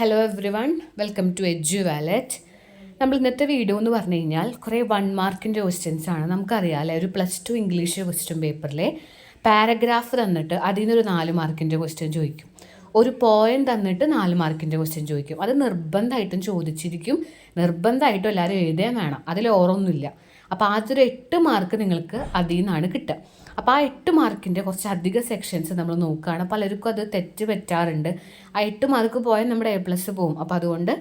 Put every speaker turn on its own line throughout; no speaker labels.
Hello everyone welcome to Edu Wallet നമ്മൾ ഇന്നത്തെ video എന്ന് പറഞ്ഞു കഴിഞ്ഞാൽ കുറേ വൺ മാർക്കിന്റെ ക്വസ്റ്റ്യൻസ് ആണ്. നമുക്കറിയാമല്ലേ ഒരു പ്ലസ് ടു ഇംഗ്ലീഷ് ക്വസ്റ്റ്യൻ പേപ്പറിലെ പാരഗ്രാഫ് തന്നിട്ട് അതിൽ നിന്നൊരു നാല് മാർക്കിന്റെ ക്വസ്റ്റ്യൻ ചോദിക്കും. ഒരു പോയിന്റ് തന്നിട്ട് നാല് മാർക്കിന്റെ ക്വസ്റ്റ്യൻ ചോദിക്കും. അത് നിർബന്ധമായിട്ടും ചോദിച്ചിരിക്കും. നിർബന്ധമായിട്ടും എല്ലാവരും എഴുതാൻ വേണം. അതിൽ ഓറൊന്നുമില്ല. അപ്പോൾ ആദ്യത്തെ എട്ട് മാർക്ക് നിങ്ങൾക്ക് അതിൽ നിന്നാണ് കിട്ടുക. അപ്പോൾ ആ എട്ട് മാർക്കിന്റെ കുറച്ച് അധിക സെക്ഷൻസ് നമ്മൾ നോക്കുകയാണ്. പലർക്കും അത് തെറ്റ് പറ്റാറുണ്ട്. ആ എട്ട് മാർക്ക് പോയാൽ നമ്മുടെ എ പ്ലസ് പോകും അപ്പോൾ അതുകൊണ്ട്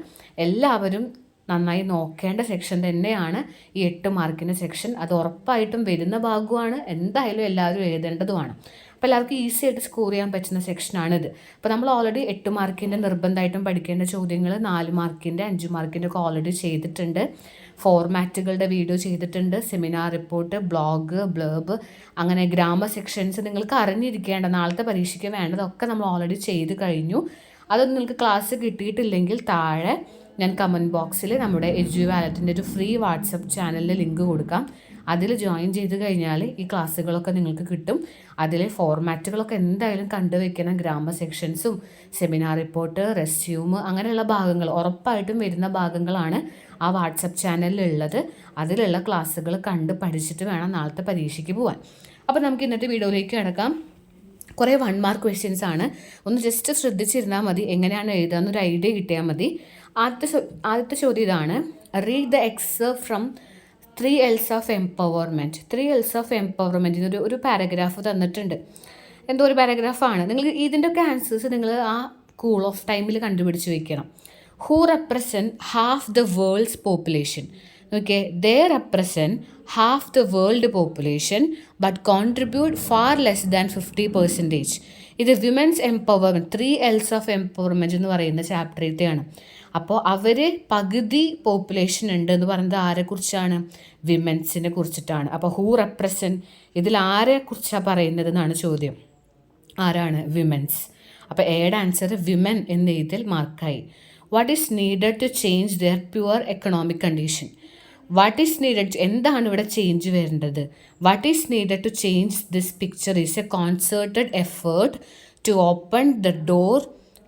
എല്ലാവരും നന്നായി നോക്കേണ്ട സെക്ഷൻ തന്നെയാണ് ഈ എട്ട് മാർക്കിന്റെ സെക്ഷൻ അത് ഉറപ്പായിട്ടും വരുന്ന ഭാഗമാണ്. എന്തായാലും എല്ലാവരും എഴുതേണ്ടതുമാണ്. അപ്പോൾ എല്ലാവർക്കും ഈസി ആയിട്ട് സ്കോർ ചെയ്യാൻ പറ്റുന്ന സെക്ഷനാണിത് അപ്പോൾ നമ്മൾ ഓൾറെഡി എട്ട് മാർക്കിന്റെ നിർബന്ധമായിട്ടും പഠിക്കേണ്ട ചോദ്യങ്ങൾ നാല് മാർക്കിന്റെ അഞ്ച് മാർക്കിന്റെ ഒക്കെ ഓൾറെഡി ചെയ്തിട്ടുണ്ട്. ഫോർമാറ്റുകളുടെ വീഡിയോ ചെയ്തിട്ടുണ്ട്. സെമിനാർ റിപ്പോർട്ട് ബ്ലോഗ് ബ്ലേബ് അങ്ങനെ ഗ്രാമ സെക്ഷൻസ് നിങ്ങൾക്ക് അറിഞ്ഞിരിക്കേണ്ട നാളത്തെ പരീക്ഷയ്ക്ക് വേണ്ടതൊക്കെ നമ്മൾ ഓൾറെഡി ചെയ്ത് കഴിഞ്ഞു. അതൊന്നും നിങ്ങൾക്ക് ക്ലാസ് കിട്ടിയിട്ടില്ലെങ്കിൽ താഴെ ഞാൻ കമന്റ് ബോക്സിൽ നമ്മുടെ എജു വാലറ്റിന്റെ ഒരു ഫ്രീ വാട്സപ്പ് ചാനലിൽ ലിങ്ക് കൊടുക്കാം. അതിൽ ജോയിൻ ചെയ്ത് കഴിഞ്ഞാൽ ഈ ക്ലാസ്സുകളൊക്കെ നിങ്ങൾക്ക് കിട്ടും. അതിലെ ഫോർമാറ്റുകളൊക്കെ എന്തായാലും കണ്ടുവെക്കണം. ഗ്രാമ സെക്ഷൻസും സെമിനാർ റിപ്പോർട്ട് റെസ്യൂം അങ്ങനെയുള്ള ഭാഗങ്ങൾ ഉറപ്പായിട്ടും വരുന്ന ഭാഗങ്ങളാണ് ആ വാട്സപ്പ് ചാനലിലുള്ളത് അതിലുള്ള ക്ലാസ്സുകൾ കണ്ട് പഠിച്ചിട്ട് വേണം നാളത്തെ പരീക്ഷയ്ക്ക് പോകാൻ അപ്പോൾ നമുക്ക് ഇന്നത്തെ വീഡിയോയിലേക്ക് കിടക്കാം. കുറേ വൺ മാർക്ക് ക്വസ്റ്റ്യൻസ് ആണ്. ഒന്ന് ജസ്റ്റ് ശ്രദ്ധിച്ചിരുന്നാൽ മതി. എങ്ങനെയാണ് എഴുതുക എന്നൊരു ഐഡിയ കിട്ടിയാൽ മതി. ആദ്യത്തെ ആദ്യത്തെ ചോദ്യം ഇതാണ്. Read the ex from three Ls of empowerment three Ls of empowerment ഒരു ഒരു പാരഗ്രാഫ് തന്നിട്ടുണ്ട്. എന്തോ ഒരു പാരഗ്രാഫാണ് നിങ്ങൾ ഇതിന്റെയൊക്കെ ആൻസേഴ്സ് നിങ്ങൾ ആ കൂൾ ഓഫ് ടൈമിൽ കണ്ടുപിടിച്ച് വയ്ക്കണം who represent half the world's population okay they represent half the world population but contribute far less than fifty percentage ഇത് women's empowerment three Ls of empowerment എന്ന് പറയുന്ന ചാപ്റ്ററിലത്തെയാണ് അപ്പോൾ അവർ പകുതി പോപ്പുലേഷൻ ഉണ്ട് എന്ന് പറയുന്നത് ആരെക്കുറിച്ചാണ് വിമൻസിനെ കുറിച്ചിട്ടാണ്. അപ്പോൾ ഹൂ റെപ്രസെന്റ് ഇതിൽ ആരെക്കുറിച്ചാണ് പറയുന്നത് എന്നാണ് ചോദ്യം. ആരാണ്? വിമൻസ് അപ്പോൾ ഏഡ് ആൻസർ വിമൻ എന്ന ഇതിൽ മാർക്കായി what is needed to change their poor economic condition what is needed എന്താണ് ഇവിടെ ചേഞ്ച് വരേണ്ടത്? What is needed to change this picture is a concerted effort to open the door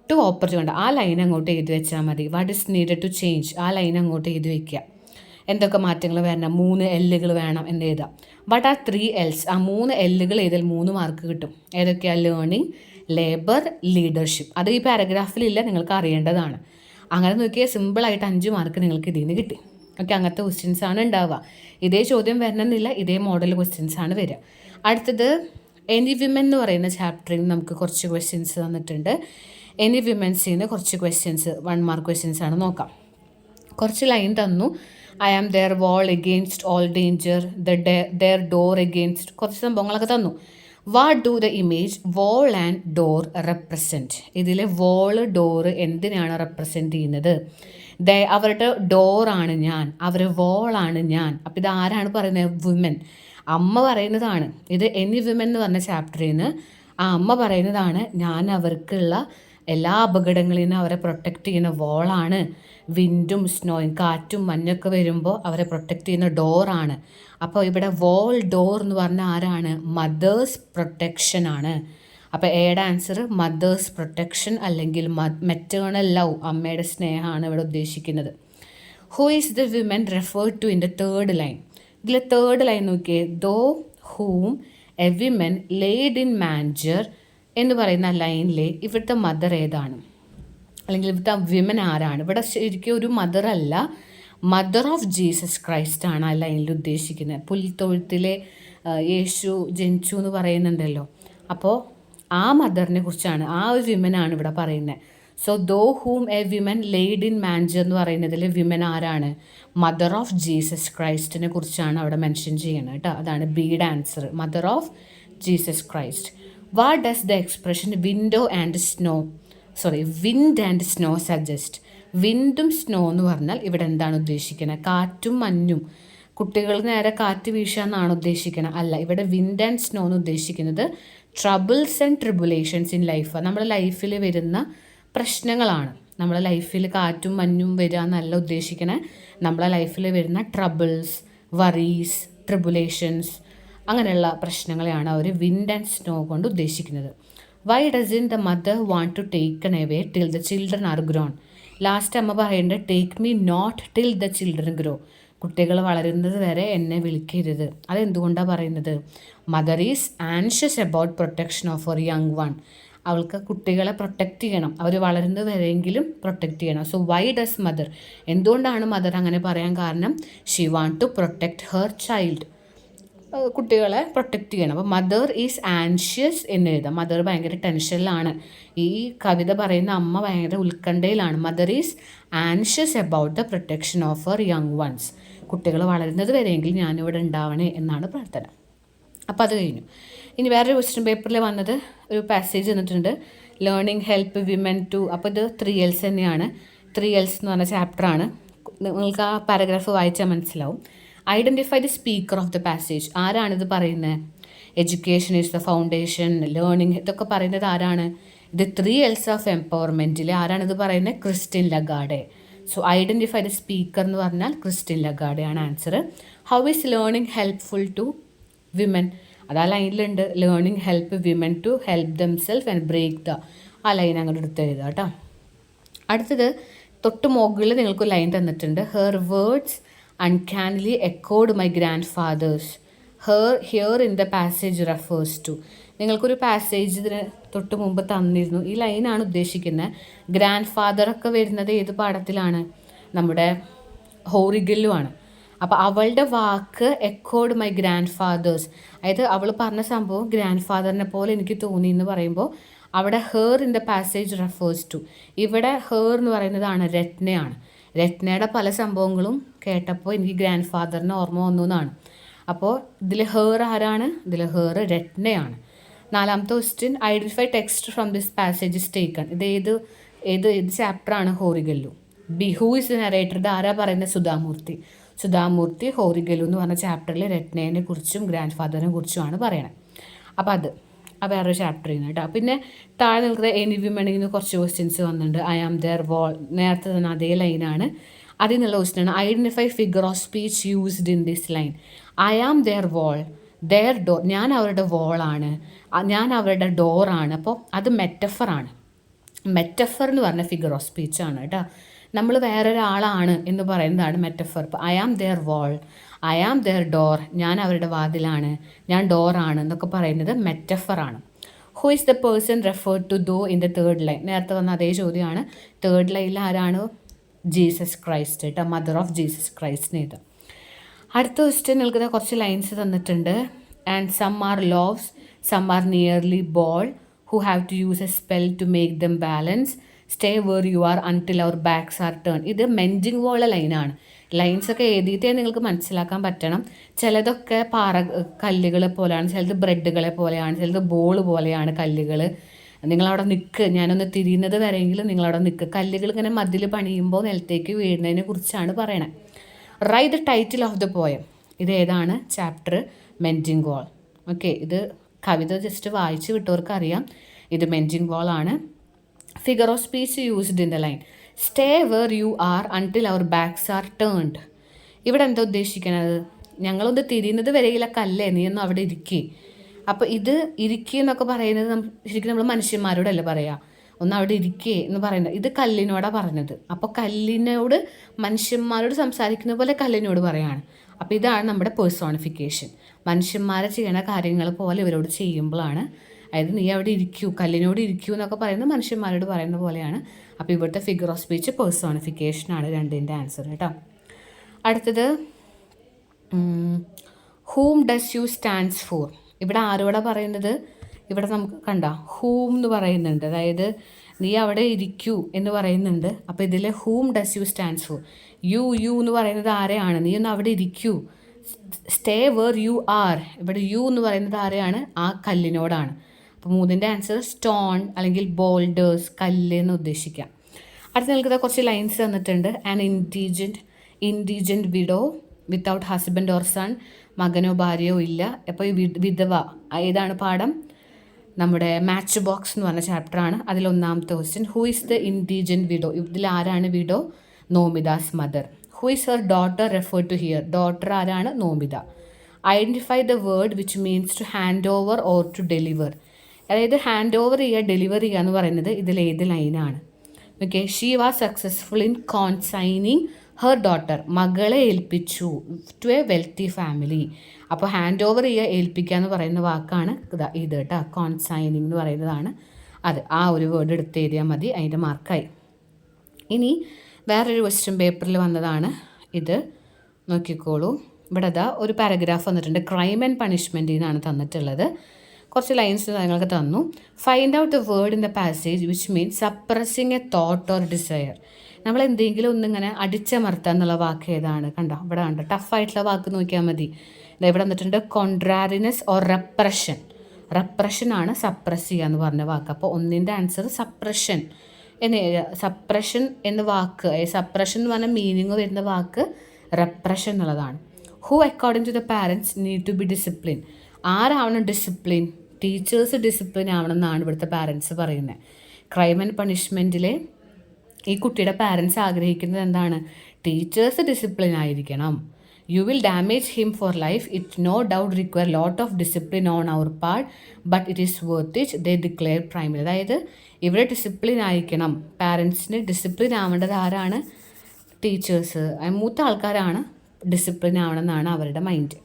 to opportunity ആ line അങ്ങോട്ട് എഴുതി വെച്ചാൽ മതി. What is needed to change ആ line അങ്ങോട്ട് എഴുതി വയ്ക്കുക എന്തൊക്കെ മാറ്റങ്ങൾ വരണം? മൂന്ന് എല്ലുകൾ വേണം എന്ന് എഴുതാം. വാട്ട് ആർ ത്രീ എൽസ് ആ മൂന്ന് എല്ലുകൾ എഴുതിയാൽ മൂന്ന് മാർക്ക് കിട്ടും. ഏതൊക്കെയാണ് ലേണിംഗ് ലേബർ ലീഡർഷിപ്പ് അത് ഈ പാരഗ്രാഫിലില്ല നിങ്ങൾക്ക് അറിയേണ്ടതാണ്. അങ്ങനെ നോക്കിയാൽ സിമ്പിളായിട്ട് അഞ്ച് മാർക്ക് നിങ്ങൾക്ക് ഇതിൽ നിന്ന് കിട്ടി. ഓക്കെ അങ്ങനത്തെ ക്വസ്റ്റ്യൻസ് ആണ് ഉണ്ടാവുക. ഇതേ ചോദ്യം വരണമെന്നില്ല ഇതേ മോഡൽ ക്വസ്റ്റ്യൻസ് ആണ് വരിക. അടുത്തത് എനി വിമൻ എന്ന് പറയുന്ന ചാപ്റ്ററിൽ നമുക്ക് കുറച്ച് ക്വസ്റ്റ്യൻസ് തന്നിട്ടുണ്ട്. എനി വിമൻസിൽ നിന്ന് കുറച്ച് ക്വസ്റ്റ്യൻസ് വൺ മാർക്ക് ക്വസ്റ്റ്യൻസ് ആണ് നോക്കാം. കുറച്ച് ലൈൻ തന്നു. I am their wall against all danger the their door against കുറച്ച് സംഭവങ്ങളൊക്കെ തന്നു. What do the image wall and door represent ഇതിലെ വോൾ ഡോർ എന്തിനാണ് റെപ്രസെന്റ് ചെയ്യുന്നത്? ദ അവരുടെ ഡോറാണ് ഞാൻ അവരെ വോളാണ് ഞാൻ. അപ്പോൾ ഇത് ആരാണ് പറയുന്നത് വുമൻ അമ്മ പറയുന്നതാണ്. ഇത് എനി വിമൻ എന്ന് പറഞ്ഞ ചാപ്റ്ററിൽ നിന്ന് ആ അമ്മ പറയുന്നതാണ് ഞാൻ അവർക്കുള്ള എല്ലാ അപകടങ്ങളിൽ നിന്നും അവരെ പ്രൊട്ടക്റ്റ് ചെയ്യുന്ന വോളാണ് വിൻഡും സ്നോയും കാറ്റും മഞ്ഞൊക്കെ വരുമ്പോൾ അവരെ പ്രൊട്ടക്റ്റ് ചെയ്യുന്ന ഡോറാണ് അപ്പോൾ ഇവിടെ വോൾ ഡോർ എന്ന് പറഞ്ഞാൽ ആരാണ്? മദേഴ്സ് പ്രൊട്ടക്ഷൻ ആണ്. അപ്പോൾ ഏഡ് ആൻസർ മദേഴ്സ് പ്രൊട്ടക്ഷൻ അല്ലെങ്കിൽ മെറ്റേണൽ ലവ് അമ്മയുടെ സ്നേഹമാണ് ഇവിടെ ഉദ്ദേശിക്കുന്നത്. Who is the women referred to in the third line ഇതിൽ തേർഡ് ലൈൻ നോക്കിയേ. Though whom a women laid in manger എന്ന് പറയുന്ന ലൈനിലെ ഇവിടുത്തെ മദർ ഏതാണ്? അല്ലെങ്കിൽ ഇവിടുത്തെ വിമൻ ആരാണ്? ഇവിടെ ശരിക്കും ഒരു മദർ അല്ല മദർ ഓഫ് ജീസസ് ക്രൈസ്റ്റ് ആണ് ആ ലൈനിൽ ഉദ്ദേശിക്കുന്നത്. പുൽത്തൊഴുത്തിലെ യേശു ജനിച്ചു എന്ന് പറയുന്നുണ്ടല്ലോ. അപ്പോൾ ആ മദറിനെ കുറിച്ചാണ് ആ ഒരു വിമനാണ് ഇവിടെ പറയുന്നത്. So though whom a women laid in manger എന്ന് പറയുന്നതിൽ വിമൻ ആരാണ്? മദർ ഓഫ് ജീസസ് ക്രൈസ്റ്റിനെ കുറിച്ചാണ് അവിടെ മെൻഷൻ ചെയ്യുന്നത് കേട്ടോ. അതാണ് Bede answer mother of Jesus Christ what does the expression window and snow sorry wind and snow suggest വിൻഡും snow എന്ന് പറഞ്ഞാൽ ഇവിടെ എന്താണ് ഉദ്ദേശിക്കുന്നത് കാറ്റും മഞ്ഞും. കുട്ടികൾ നേരെ കാറ്റ് വീശാന്നാണ് ഉദ്ദേശിക്കുന്നത് അല്ല ഇവിടെ വിൻഡ് ആൻഡ് സ്നോ എന്ന് ഉദ്ദേശിക്കുന്നത് troubles and tribulations in life നമ്മുടെ ലൈഫിൽ വരുന്ന പ്രശ്നങ്ങളാണ്. നമ്മുടെ ലൈഫിൽ കാറ്റും മഞ്ഞും വരിക എന്നല്ല ഉദ്ദേശിക്കുന്നത് നമ്മുടെ ലൈഫിൽ വരുന്ന ട്രബിൾസ് വറീസ് ട്രിബുലേഷൻസ് അങ്ങനെയുള്ള പ്രശ്നങ്ങളെയാണ് അവർ വിൻഡ് ആൻഡ് സ്നോ കൊണ്ട് ഉദ്ദേശിക്കുന്നത്. Why does in the mother want to taken away till the children are grown last അമ്മ പറയേണ്ടത് take me not till the children grow കുട്ടികൾ വളരുന്നത് വരെ എന്നെ വിളിക്കരുത്. അതെന്തുകൊണ്ടാണ് പറയുന്നത്? Mother is anxious about protection of our young one അവൾക്ക് കുട്ടികളെ പ്രൊട്ടക്റ്റ് ചെയ്യണം. അവർ വളരുന്നത് വരെയെങ്കിലും പ്രൊട്ടക്റ്റ് ചെയ്യണം. സോ വൈ ഡസ് മദർ എന്തുകൊണ്ടാണ് മദർ അങ്ങനെ പറയാൻ കാരണം? She want to protect her child കുട്ടികളെ പ്രൊട്ടക്റ്റ് ചെയ്യണം. അപ്പോൾ മദർ ഈസ് ആൻഷ്യസ് എന്ന് എഴുതാം. മദർ ഭയങ്കര ടെൻഷനിലാണ് ഈ കവിത പറയുന്ന അമ്മ ഭയങ്കര ഉത്കണ്ഠയിലാണ്. Mother is anxious about the protection of our young ones കുട്ടികൾ വളരുന്നത് വരെയെങ്കിൽ ഞാനിവിടെ ഉണ്ടാവണേ എന്നാണ് പ്രാർത്ഥന. അപ്പോൾ അത് കഴിഞ്ഞു. ഇനി വേറൊരു ക്വസ്റ്റ്യൻ പേപ്പറിൽ വന്നത് ഒരു പാസേജ് തന്നിട്ടുണ്ട്. ലേണിംഗ് ഹെൽപ്പ് വിമൻ ടു അപ്പോൾ ഇത് ത്രീ എൽസ് തന്നെയാണ്. ത്രീ എൽസ് എന്ന് പറഞ്ഞ ചാപ്റ്ററാണ് നിങ്ങൾക്ക് ആ പാരഗ്രാഫ് വായിച്ചാൽ മനസ്സിലാവും. Identify the speaker of the passage ആരാണിത് പറയുന്നത്? Education is the foundation learning ഇതൊക്കെ പറയുന്നത് ആരാണ്? ഇത് ത്രീ എൽസ് ഓഫ് എംപവർമെന്റിൽ ആരാണിത് പറയുന്നത്? Christine Lagarde so identify the speaker എന്ന് പറഞ്ഞാൽ Christine ലഗാഡെയാണ് answer how is learning helpful to women അത് ലൈനിലുണ്ട് learning help women to help them self and break the ആ ലൈൻ അങ്ങോട്ട് എടുത്ത് എഴുതാം കേട്ടോ. അടുത്തത് തൊട്ട് മുകളിൽ നിങ്ങൾക്ക് ലൈൻ തന്നിട്ടുണ്ട്. Her words echoed my grandfather's her here in the passage refers to നിങ്ങൾക്കൊരു പാസേജ് ഇതിന് തൊട്ട് മുമ്പ് തന്നിരുന്നു. ഈ ലൈനാണ് ഉദ്ദേശിക്കുന്നത് ഗ്രാൻഡ് ഫാദറൊക്കെ വരുന്നത് ഏത് പാഠത്തിലാണ്? നമ്മുടെ ഹോറിഗല്ലുമാണ് അപ്പോൾ അവളുടെ വാക്ക് എക്കോഡ് മൈ ഗ്രാൻഡ് ഫാദേഴ്സ് അതായത് അവൾ പറഞ്ഞ സംഭവം ഗ്രാൻഡ് ഫാദറിനെ പോലെ എനിക്ക് തോന്നി എന്ന് പറയുമ്പോൾ അവിടെ her in the passage refers to ഇവിടെ ഹേർ എന്ന് പറയുന്നതാണ് രത്നയാണ്. രത്നയുടെ പല സംഭവങ്ങളും കേട്ടപ്പോൾ എനിക്ക് ഗ്രാൻഡ് ഫാദറിന് ഓർമ്മ വന്നു എന്നാണ്. അപ്പോൾ ഇതിൽ ഹേർ ആരാണ്? ഇതിൽ ഹേർ രത്നയാണ്. നാലാമത്തെ question identify text from this passage taken ഇത് ഏത് ഏത് ഏത് ചാപ്റ്ററാണ് Horigallu? B who is narrator ഇത് ആരാ പറയുന്നത് സുധാമൂർത്തി. സുധാമൂർത്തി ഹോറിഗല്ലു എന്ന് പറഞ്ഞ ചാപ്റ്ററിൽ രത്നേനെ കുറിച്ചും ഗ്രാൻഡ് ഫാദറിനെ കുറിച്ചുമാണ് പറയണത് അപ്പോൾ അത് ആ വേറൊരു ചാപ്റ്റർ ചെയ്യുന്നത് കേട്ടോ. പിന്നെ താഴെ നിൽക്കുന്ന എനി വിമണിൽ കുറച്ച് ക്വസ്റ്റ്യൻസ് വന്നിട്ടുണ്ട്. ഐ ആം ദർ വോൾ നേരത്തെ തന്നെ അതേ ലൈനാണ് അതിൽ നിന്നുള്ള ക്വസ്റ്റ്യൻ ആണ്. Identify figure of speech used in this line I am their wall their door ഞാൻ അവരുടെ വോളാണ് ഞാൻ അവരുടെ ഡോറാണ് അപ്പോൾ അത് മെറ്റഫറാണ് മെറ്റഫർ എന്ന് പറഞ്ഞ ഫിഗർ ഓഫ് സ്പീച്ചാണ് കേട്ടോ. നമ്മൾ വേറൊരാളാണ് എന്ന് പറയുന്നതാണ് മെറ്റഫർ ഇപ്പോൾ I am their wall I am their door ഞാൻ അവരുടെ വാതിലാണ്. ഞാൻ ഡോറാണ് എന്നൊക്കെ പറയുന്നത് മെറ്റഫറാണ് who is the person referred to though in the third line നേരത്തെ വന്ന അതേ ചോദ്യമാണ്. തേർഡ് ലൈനിൽ ആരാണ് ജീസസ് ക്രൈസ്റ്റ് കേട്ടോ മദർ ഓഫ് ജീസസ് ക്രൈസ്റ്റിന് എഴുതാം. അടുത്ത ക്വസ്റ്റ്യൻ നിൽക്കുന്ന കുറച്ച് ലൈൻസ് തന്നിട്ടുണ്ട്. And some are loaves some are nearly ball who have to use a spell to make them balance stay where you are until our backs are turn ഇത് മെൻജിങ് പോലുള്ള ലൈനാണ് ലൈൻസൊക്കെ എഴുതിയിട്ടേ നിങ്ങൾക്ക് മനസ്സിലാക്കാൻ പറ്റണം. ചിലതൊക്കെ പാറ കല്ലുകളെ പോലെയാണ് ചിലത് ബ്രെഡുകളെ പോലെയാണ് ചിലത് ബോൾ പോലെയാണ് കല്ലുകൾ നിങ്ങളവിടെ നിൽക്ക് ഞാനൊന്ന് തിരിയുന്നത് വരെയെങ്കിലും നിങ്ങളവിടെ നിൽക്ക് കല്ലുകൾ ഇങ്ങനെ മതിൽ പണിയുമ്പോൾ നിലത്തേക്ക് വീഴുന്നതിനെ കുറിച്ചാണ് പറയണത് write the title of the poem ഇത് ഏതാണ്? ചാപ്റ്റർ മെന്റിങ് വാൾ ഓക്കെ ഇത് കവിത ജസ്റ്റ് വായിച്ച് വിട്ടവർക്ക് അറിയാം ഇത് മെന്റിങ് വാൾ ആണ്. Figure of speech used in the line stay where you are until our backs are turned ഇവിടെ എന്താ ഉദ്ദേശിക്കുന്നത് ഞങ്ങളൊന്ന് തിരിയുന്നത് വരെയില്ല കല്ലേ? നീ ഒന്നും അവിടെ ഇരിക്കേ. അപ്പോൾ ഇത് ഇരിക്കുക എന്നൊക്കെ പറയുന്നത് ശരിക്കും നമ്മൾ മനുഷ്യന്മാരോടല്ലേ പറയാ. ഒന്ന് അവിടെ ഇരിക്കേ എന്ന് പറയുന്നത്. ഇത് കല്ലിനോടാണ് പറഞ്ഞത്. അപ്പോൾ കല്ലിനോട് മനുഷ്യന്മാരോട് സംസാരിക്കുന്ന പോലെ കല്ലിനോട് പറയാണ്. അപ്പോൾ ഇതാണ് നമ്മുടെ പേഴ്സോണിഫിക്കേഷൻ മനുഷ്യന്മാരെ ചെയ്യണ കാര്യങ്ങൾ പോലെ ഇവരോട് ചെയ്യുമ്പോഴാണ് അതായത് നീ അവിടെ ഇരിക്കൂ കല്ലിനോട് ഇരിക്കൂ എന്നൊക്കെ പറയുന്നത് മനുഷ്യന്മാരോട് പറയുന്ന പോലെയാണ്. അപ്പോൾ ഇവിടുത്തെ ഫിഗർ ഓഫ് സ്പീച്ച് പേഴ്സോണിഫിക്കേഷനാണ് രണ്ടിന്റെ ആൻസർ കേട്ടോ. അടുത്തത് whom does you stands for ഇവിടെ ആരോടെ പറയുന്നത്? ഇവിടെ നമുക്ക് കണ്ട ഹൂം എന്ന് പറയുന്നുണ്ട്. അതായത് നീ അവിടെ ഇരിക്കൂ എന്ന് പറയുന്നുണ്ട്. അപ്പോൾ ഇതിൽ whom does you stands for you you എന്ന് പറയുന്നത് ആരെയാണ്? നീ ഒന്ന് അവിടെ ഇരിക്കൂ. സ്റ്റേ വേർ യു ആർ ഇവിടെ യു എന്ന് പറയുന്നത് ആരെയാണ്? ആ കല്ലിനോടാണ്. അപ്പോൾ മൂന്നിന്റെ ആൻസർ സ്റ്റോൺ അല്ലെങ്കിൽ ബോൾഡേഴ്സ് കല്ല് എന്ന് ഉദ്ദേശിക്കാം. അടുത്ത് നിൽക്കുന്ന കുറച്ച് ലൈൻസ് തന്നിട്ടുണ്ട്. An indigent indigent widow without husband or son മകനോ ഭാര്യയോ ഇല്ല. അപ്പോൾ ഈ വിധവ ഏതാണ് പാഠം? നമ്മുടെ മാച്ച് ബോക്സ് എന്ന് പറഞ്ഞ ചാപ്റ്ററാണ് അതിൽ ഒന്നാമത്തെ question who is the indigent widow ഇതിൽ ആരാണ് widow Nomita's mother who is her daughter refer to here daughter ആരാണ്? Nomita. Identify the word which means to hand over or to deliver അതായത് hand over ചെയ്യുക deliver ചെയ്യുക എന്ന് പറയുന്നത് ഇതിൽ ഏത് ലൈനാണ് okay she was successful in consigning her daughter മകളെ ഏൽപ്പിച്ചു ടു എ വെൽത്തി ഫാമിലി അപ്പോൾ ഹാൻഡ് ഓവർ ചെയ്യുക ഏൽപ്പിക്കുക എന്ന് പറയുന്ന വാക്കാണ് ഇതാ കേട്ടോ. കോൺസൈനിങ് എന്ന് പറയുന്നതാണ്. അത് ആ ഒരു വേർഡ് എടുത്ത് എഴുതിയാൽ മതി അതിന്റെ മാർക്കായി ഇനി വേറൊരു ക്വസ്റ്റ്യൻ പേപ്പറിൽ വന്നതാണ് ഇത്. നോക്കിക്കോളൂ. ഇവിടെ അതാ ഒരു പാരഗ്രാഫ് വന്നിട്ടുണ്ട്. ക്രൈം ആൻഡ് പണിഷ്മെന്റ് എന്നാണ് തന്നിട്ടുള്ളത്. കുറച്ച് ലൈൻസ് കാര്യങ്ങളൊക്കെ തന്നു. Find out the word in the passage which means suppressing a thought or desire നമ്മൾ എന്തെങ്കിലും ഒന്നിങ്ങനെ അടിച്ചമർത്തുക എന്നുള്ള വാക്ക് ഏതാണ്? കണ്ടോ? ഇവിടെ കണ്ടോ? ടഫായിട്ടുള്ള വാക്ക് നോക്കിയാൽ മതി. ഇവിടെ വന്നിട്ടുണ്ട് കോൺട്രാറിനസ് ഓർ റെപ്രഷൻ റെപ്രഷൻ ആണ് സപ്രസ് ചെയ്യുക എന്ന് പറഞ്ഞ വാക്ക്. അപ്പോൾ ഒന്നിന്റെ ആൻസർ സപ്രഷൻ എന്ന് സപ്രഷൻ എന്ന വാക്ക് സപ്രഷൻ എന്ന് പറഞ്ഞ മീനിങ് വരുന്ന വാക്ക് റെപ്രഷൻ എന്നുള്ളതാണ്. Who according to the parents need to be discipline ആരാവണം discipline teachers discipline ആവണം എന്നാണ് ഇവിടുത്തെ പാരൻസ് പറയുന്നത്. ക്രൈം ആൻഡ് പണിഷ്മെന്റിലെ ഈ കുട്ടിയുടെ പാരൻസ് ആഗ്രഹിക്കുന്നത് എന്താണ്? ടീച്ചേഴ്സ് ഡിസിപ്ലിൻ ആയിരിക്കണം. You will damage him for life it no doubt require lot of discipline on our part but it is worth it they declare primary അതായത് ഇവരെ ഡിസിപ്ലിൻ ആയിരിക്കണം. പാരൻസിന് discipline ആവേണ്ടത് ആരാണ്? Teachers മൂത്ത ആൾക്കാരാണ് ഡിസിപ്ലിൻ ആവണമെന്നാണ് അവരുടെ mind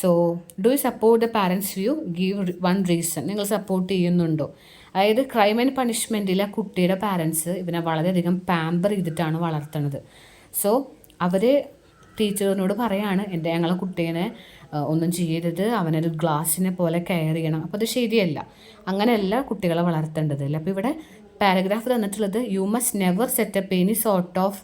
so do you support the parents view give one reason നിങ്ങൾ support ചെയ്യുന്നുണ്ടോ? അതായത് ക്രൈം ആൻഡ് പണിഷ്മെന്റിലെ കുട്ടിയുടെ പാരൻസ് ഇവനെ വളരെയധികം പാമ്പർ ചെയ്തിട്ടാണ് വളർത്തുന്നത് സോ അവർ ടീച്ചറിനോട് പറയാണ് എന്റെ ഞങ്ങളെ കുട്ടീനെ ഒന്നും ചെയ്യരുത്. അവനൊരു ഗ്ലാസ്സിനെ പോലെ കെയർ ചെയ്യണം. അപ്പോൾ അത് ശരിയല്ല. അങ്ങനെയല്ല കുട്ടികളെ വളർത്തേണ്ടത് അല്ലേ? അപ്പോൾ ഇവിടെ പാരഗ്രാഫ് തന്നിട്ടുള്ളത് you must never set up any sort of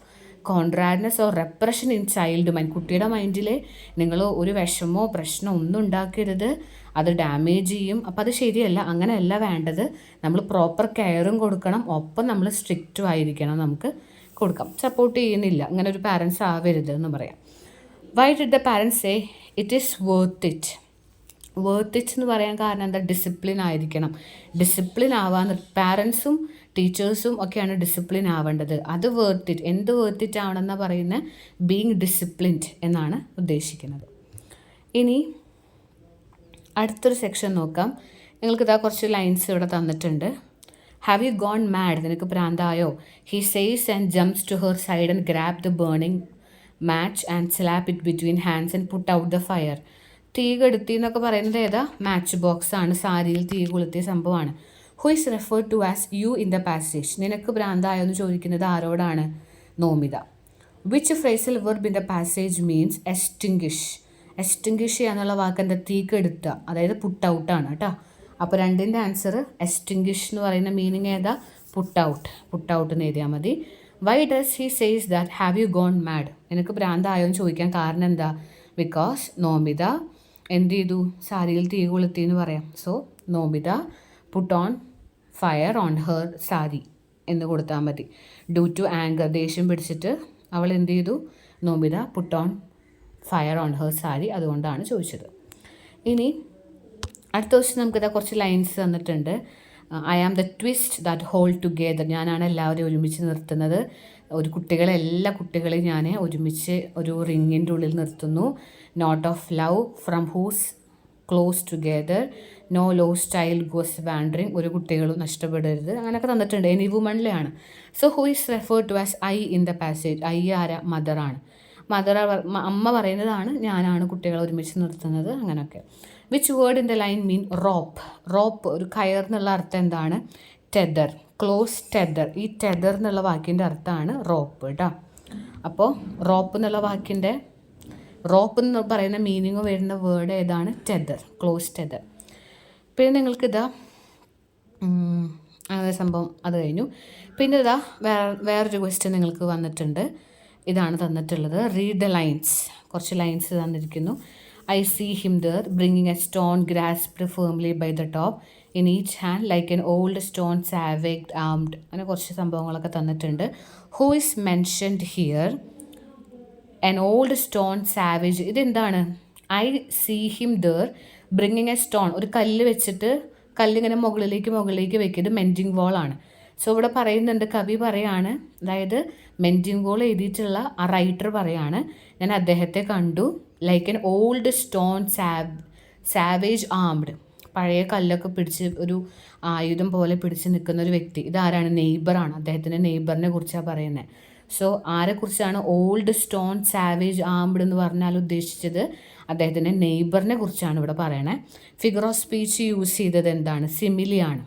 contrariness or repression in child mind കുട്ടിയുടെ മൈൻഡിൽ നിങ്ങൾ ഒരു വിഷമോ പ്രശ്നമോ ഒന്നും ഉണ്ടാക്കരുത്. അത് ഡാമേജ് ചെയ്യും. അപ്പോൾ അത് ശരിയല്ല. അങ്ങനെയല്ല വേണ്ടത്. നമ്മൾ പ്രോപ്പർ കെയറും കൊടുക്കണം. ഒപ്പം നമ്മൾ സ്ട്രിക്റ്റും ആയിരിക്കണം നമുക്ക് കൊടുക്കാം. സപ്പോർട്ട് ചെയ്യുന്നില്ല. അങ്ങനെ ഒരു പാരൻസ് ആവരുത് എന്ന് പറയാം. Why did the parents say it is worth it worth it എന്ന് പറയാൻ കാരണം എന്താ? ഡിസിപ്ലിൻ ആയിരിക്കണം. ഡിസിപ്ലിൻ ആവാൻ പാരൻസും ടീച്ചേഴ്സും ഒക്കെയാണ് ഡിസിപ്ലിൻ ആവേണ്ടത്. അത് വേർത്ത് ഇറ്റ് എന്ത് വേർത്ത് ഇറ്റ് ആവണമെന്ന് പറയുന്നത് ബീങ് ഡിസിപ്ലിൻഡ് എന്നാണ് ഉദ്ദേശിക്കുന്നത്. ഇനി അടുത്തൊരു സെക്ഷൻ നോക്കാം. നിങ്ങൾക്ക് ഇതാ കുറച്ച് ലൈൻസ് ഇവിടെ തന്നിട്ടുണ്ട്. ഹാവ് യു ഗോൺ മാഡ് നിനക്ക് പ്രാന്തായോ he says and jumps to her side and grab the burning match and slap it between hands and put out the fire തീ കെടുത്തി എന്നൊക്കെ പറയുന്നത് ഏതാ? മാച്ച് ബോക്സ് ആണ്. സാരിയിൽ തീ കൊളുത്തിയ സംഭവമാണ്. Who is referred to as you in the passage നിനക്ക് ഭ്രാന്തായോ എന്ന് ചോദിക്കുന്നത് ആരോടാണ്? Nomita. Which phrasal verb in the passage means extinguish extinguish എന്നുള്ള വാക്ക് എന്താ? തീ കെടുത്തുക അതായത് പുട്ട് ഔട്ടാണ് കേട്ടോ. അപ്പോൾ രണ്ടിന്റെ ആൻസർ എസ്റ്റിങ്കിഷ് എന്ന് പറയുന്ന മീനിങ് ഏതാ? പുട്ട് ഔട്ട് പുട്ട് ഔട്ട് എന്ന് എഴുതിയാൽ മതി. Why does he says that have you gone mad എനിക്ക് ഭ്രാന്തായോ എന്ന് ചോദിക്കാൻ കാരണം എന്താ? ബിക്കോസ് നോമിത എന്ത് ചെയ്തു? സാരിയിൽ തീ കൊളുത്തി എന്ന് പറയാം. So Nomita put on fire on her sari എന്ന് കൊടുത്താൽ മതി. ഡ്യൂ ടു ആങ്കർ ദേഷ്യം പിടിച്ചിട്ട് അവൾ എന്ത് ചെയ്തു? Nomita put on fire on her sari അതുകൊണ്ടാണ് ചോദിച്ചത്. ഇനി അടുത്ത ദിവസം നമുക്കിതാ കുറച്ച് ലൈൻസ് തന്നിട്ടുണ്ട്. I am the twist that hold together ഞാനാണ് എല്ലാവരെയും ഒരുമിച്ച് നിർത്തുന്നത്. ഒരു കുട്ടികളെ എല്ലാ കുട്ടികളെയും ഞാൻ ഒരുമിച്ച് ഒരു റിങ്ങിന്റെ ഉള്ളിൽ നിർത്തുന്നു. Knot of love from whose close together no low style goes wandering ഒരു കുട്ടികളും നഷ്ടപ്പെടരുത്. അങ്ങനെയൊക്കെ തന്നിട്ടുണ്ട്. Any വുമണിലെയാണ് so who is referred to as I in the passage I ആര? മദറാണ് മദർ അമ്മ പറയുന്നതാണ്. ഞാനാണ് കുട്ടികളെ ഒരുമിച്ച് നിർത്തുന്നത്. അങ്ങനെയൊക്കെ which word in the line mean rope rope ഒരു കയർ എന്നുള്ള അർത്ഥം എന്താണ്? ടെദർ ക്ലോസ് ടെദർ ഈ ടെദർ എന്നുള്ള വാക്കിന്റെ അർത്ഥമാണ് റോപ്പ് കേട്ടോ അപ്പോൾ റോപ്പ് എന്നുള്ള വാക്കിന്റെ റോപ്പ് എന്ന് പറയുന്ന മീനിങ് വരുന്ന വേർഡ് ഏതാണ്? ടെദർ ക്ലോസ് ടെദർ പിന്നെ നിങ്ങൾക്ക് ഇതാ അങ്ങനെ സംഭവം അത് കഴിഞ്ഞു. പിന്നെ ഇതാ വേറെ വേറൊരു ക്വസ്റ്റ്യൻ നിങ്ങൾക്ക് വന്നിട്ടുണ്ട്. ഇതാണ് തന്നിട്ടുള്ളത്. റീഡ് ദ ലൈൻസ് കുറച്ച് ലൈൻസ് തന്നിരിക്കുന്നു. I see him there bringing a stone grasped firmly by the top in each hand like an old stone savaged armed അങ്ങനെ കുറച്ച് സംഭവങ്ങളൊക്കെ തന്നിട്ടുണ്ട്. Who is mentioned here an old stone savage ഇതെന്താണ്? I see him there bringing a stone ഒരു കല്ല് വെച്ചിട്ട് കല്ലിങ്ങനെ മുകളിലേക്ക് മുകളിലേക്ക് വെക്കിയത് മെന്റിങ് വോളാണ് സോ ഇവിടെ പറയുന്നുണ്ട് കവി പറയാണ് അതായത് മെന്റിങ് വോൾ എഴുതിയിട്ടുള്ള ആ റൈറ്റർ പറയാണ് ഞാൻ അദ്ദേഹത്തെ കണ്ടു like an old stone sav savage armed പഴയ കല്ലൊക്കെ പിടിച്ച് ഒരു ആയുധം പോലെ പിടിച്ച് നിൽക്കുന്ന ഒരു വ്യക്തി. ഇതാരാണ്? നെയ്ബറാണ് അദ്ദേഹത്തിന്റെ നെയ്ബറിനെ കുറിച്ചാണ് പറയുന്നത്. സോ ആരെക്കുറിച്ചാണ് ഓൾഡ് സ്റ്റോൺ സാവേജ് ആംബ്ഡ് എന്ന് പറഞ്ഞാൽ ഉദ്ദേശിച്ചത്? അദ്ദേഹത്തിന്റെ നെയ്ബറിനെ കുറിച്ചാണ് ഇവിടെ പറയണേ. ഫിഗർ ഓഫ് സ്പീച്ച് യൂസ് ചെയ്തത് എന്താണ്? സിമിലിയാണ്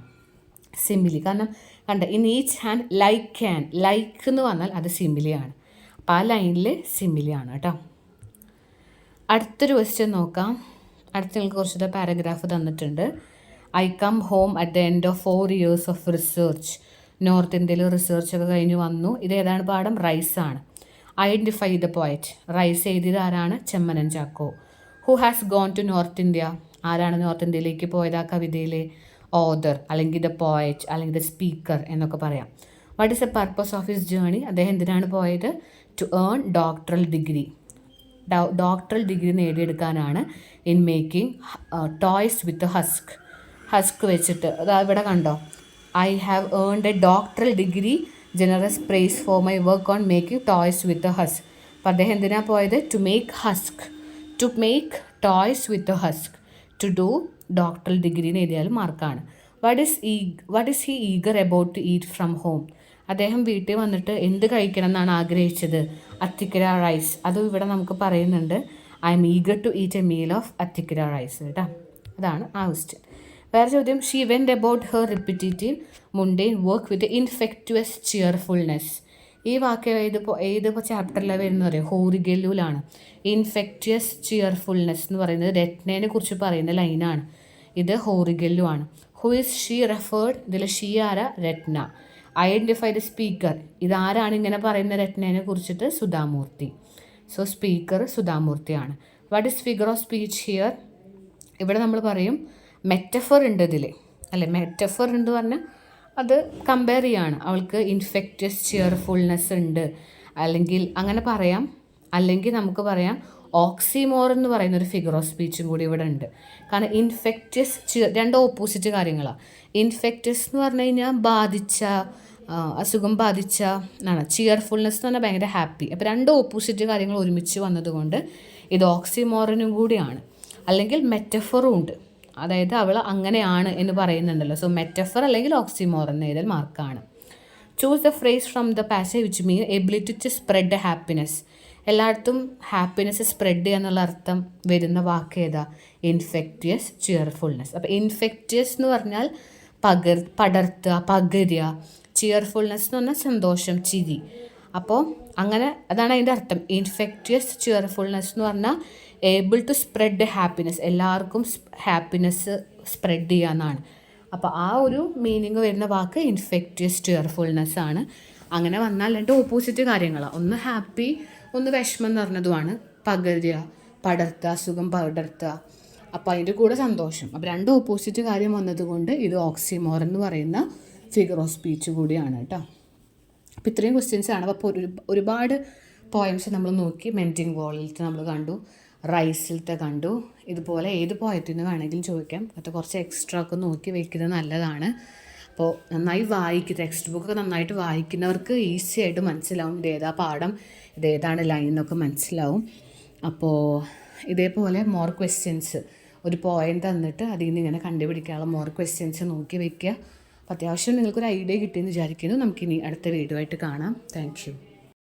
സിമിലി കാരണം കണ്ട in each hand like can like എന്ന് പറഞ്ഞാൽ അത് സിമിലിയാണ് അപ്പോൾ ആ ലൈനിൽ സിമിലിയാണ് കേട്ടോ. അടുത്തൊരു ക്വസ്റ്റ്യൻ നോക്കാം. അടുത്ത നിങ്ങൾക്ക് കുറച്ചുകൂടെ പാരഗ്രാഫ് തന്നിട്ടുണ്ട്. I come home at the end of four years of research north ഇന്ത്യയിൽ റിസർച്ച് ഒക്കെ കഴിഞ്ഞ് വന്നു. ഇത് ഏതാണ് പാഠം? റൈസ് ആണ്. ഐഡന്റിഫൈ ദ പോയറ്റ് റൈസ് എഴുതിയത് ആരാണ്? Chemmanam Chacko. Who has gone to north India ആരാണ് നോർത്ത് ഇന്ത്യയിലേക്ക് പോയത് ആ കവിതയിലെ? ഓദർ അല്ലെങ്കിൽ ദ പോയറ്റ് അല്ലെങ്കിൽ ദ സ്പീക്കർ എന്നൊക്കെ പറയാം. What is a purpose of his journey അദ്ദേഹം എന്തിനാണ് പോയത്? To earn doctoral degree doctoral degree നേടിയെടുക്കാനാണ് in making toys with husk husk വെച്ചിട്ട് അതാ ഇവിടെ കണ്ടോ? I have earned a doctoral degree generous prize for my work on making toys with a husk അപ്പം അദ്ദേഹം എന്തിനാണ് പോയത്? To make husk to make toys with a husk to do doctoral degree എഴുതിയാൽ മാർക്കാണ്. വാട്ട് ഇസ് ഈ what is he eager about to eat from home അദ്ദേഹം വീട്ടിൽ വന്നിട്ട് എന്ത് കഴിക്കണം എന്നാണ് ആഗ്രഹിച്ചത്? അത്തിക്കര റൈസ് അതും ഇവിടെ നമുക്ക് പറയുന്നുണ്ട്. I am eager to eat a meal of Athikkara rice കേട്ടോ? അതാണ് ആ ക്വസ്റ്റ്യൻ വേറെ ചോദ്യം she went about her repetitive mundane work with infectious cheerfulness ഈ വാക്ക് ഏത് ഏത് ചാപ്റ്ററിലാണ് വരുന്നത് പറയും ഹോറിഗല്ലൂലാണ്. ഇൻഫെക്റ്റിയസ് ചിയർഫുൾനെസ് എന്ന് പറയുന്നത് രത്നേനെ കുറിച്ച് പറയുന്ന ലൈനാണ്. ഇത് ഹോറിഗല്ലു ആണ് ഹു ഇസ് ഷീ റെഫേർഡ് ഇതിൽ ഷീ ആര? രത്ന. ഐഡന്റിഫൈ ദ സ്പീക്കർ ഇതാരാണ് ഇങ്ങനെ പറയുന്ന രത്നേനെ കുറിച്ചിട്ട്? Sudha Murty. So speaker സുധാമൂർത്തിയാണ്. What is figure of speech here ഇവിടെ നമ്മൾ പറയും മെറ്റഫർ ഉണ്ട് ഇതിൽ അല്ലേ? മെറ്റഫർ എന്ന് പറഞ്ഞാൽ അത് കമ്പയർ ചെയ്യാണ്. അവൾക്ക് ഇൻഫെക്റ്റസ് ചിയർഫുൾനെസ് ഉണ്ട്. അല്ലെങ്കിൽ അങ്ങനെ പറയാം. അല്ലെങ്കിൽ നമുക്ക് പറയാം ഓക്സിമോർ എന്ന് പറയുന്ന ഒരു ഫിഗർ ഓഫ് സ്പീച്ചും കൂടി ഇവിടെ ഉണ്ട്. കാരണം ഇൻഫെക്റ്റസ് രണ്ട് ഓപ്പോസിറ്റ് കാര്യങ്ങളാണ് ഇൻഫെക്റ്റസ് എന്ന് പറഞ്ഞു കഴിഞ്ഞാൽ ബാധിച്ച അസുഖം ബാധിച്ച എന്നാണ്. ചിയർഫുൾനെസ് എന്ന് പറഞ്ഞാൽ ഭയങ്കര ഹാപ്പി അപ്പോൾ രണ്ട് ഓപ്പോസിറ്റ് കാര്യങ്ങൾ ഒരുമിച്ച് വന്നതുകൊണ്ട് ഇത് ഓക്സിമോറിനും കൂടിയാണ്. അല്ലെങ്കിൽ മെറ്റഫറും ഉണ്ട്. അതായത് അവൾ അങ്ങനെയാണ് എന്ന് പറയുന്നുണ്ടല്ലോ. സോ മെറ്റഫർ അല്ലെങ്കിൽ ഓക്സിമോർ എന്ന് എഴുതൽ മാർക്കാണ്. Choose the phrase from the passage which mean ability to spread happiness എല്ലായിടത്തും ഹാപ്പിനെസ് സ്പ്രെഡ് ചെയ്യുക എന്നുള്ള അർത്ഥം വരുന്ന വാക്ക് ഏതാ? ഇൻഫെക്റ്റിയസ് ചിയർഫുൾനെസ് അപ്പോൾ ഇൻഫെക്റ്റിയസ് എന്ന് പറഞ്ഞാൽ പകർ പടർത്തുക പകരുക. ചിയർഫുൾനെസ് എന്ന് പറഞ്ഞാൽ സന്തോഷം ചിരി. അപ്പോൾ അങ്ങനെ അതാണ് അതിന്റെ അർത്ഥം. ഇൻഫെക്റ്റിയസ് ചിയർഫുൾനെസ് എന്ന് പറഞ്ഞാൽ ഏബിൾ ടു സ്പ്രെഡ് ഹാപ്പിനെസ് എല്ലാവർക്കും ഹാപ്പിനെസ് സ്പ്രെഡ് ചെയ്യാന്നാണ്. അപ്പോൾ ആ ഒരു മീനിങ് വരുന്ന വാക്ക് ഇൻഫെക്റ്റിയസ് ചിയർഫുൾനെസ് ആണ്. അങ്ങനെ വന്നാൽ രണ്ട് ഓപ്പോസിറ്റ് കാര്യങ്ങളാണ് ഒന്ന് ഹാപ്പി ഒന്ന് വിഷമം എന്ന് പറഞ്ഞതുമാണ്. പകരുക പടർത്തുക അസുഖം പടർത്തുക. അപ്പോൾ അതിന്റെ കൂടെ സന്തോഷം. അപ്പോൾ രണ്ട് ഓപ്പോസിറ്റ് കാര്യം വന്നതുകൊണ്ട് ഇത് ഓക്സിമോർ എന്ന് പറയുന്ന ഫിഗർ ഓഫ് സ്പീച്ച് കൂടിയാണ് കേട്ടോ. അപ്പോൾ ഇത്രയും ക്വസ്റ്റ്യൻസ് ആണ്. അപ്പോൾ ഒരു ഒരുപാട് പോയംസ് നമ്മൾ നോക്കി. മെന്റിങ് വോളിലത്തെ നമ്മൾ കണ്ടു. റൈസിലത്തെ കണ്ടു. ഇതുപോലെ ഏത് പോയത്തിൽ നിന്ന് വേണമെങ്കിലും ചോദിക്കാം. അത് കുറച്ച് എക്സ്ട്രാ ഒക്കെ നോക്കി വയ്ക്കുന്നത് നല്ലതാണ്. അപ്പോൾ നന്നായി വായിക്കുക ടെക്സ്റ്റ് ബുക്കൊക്കെ നന്നായിട്ട് വായിക്കുന്നവർക്ക് ഈസി ആയിട്ട് മനസ്സിലാവും ഇത് ഏതാ പാഠം ഇത് ഏതാണ് ലൈൻ എന്നൊക്കെ മനസ്സിലാവും. അപ്പോൾ ഇതേപോലെ മോർ ക്വസ്റ്റ്യൻസ് ഒരു പോയിന്റ് തന്നിട്ട് അതിൽ നിന്ന് ഇങ്ങനെ കണ്ടുപിടിക്കാനുള്ള മോർ ക്വസ്റ്റ്യൻസ് നോക്കി വയ്ക്കുക അപ്പോൾ അത്യാവശ്യം നിങ്ങൾക്കൊരു ഐഡിയ കിട്ടിയെന്ന് വിചാരിക്കുന്നു. നമുക്കിനി അടുത്ത വീഡിയോ ആയിട്ട് കാണാം. താങ്ക്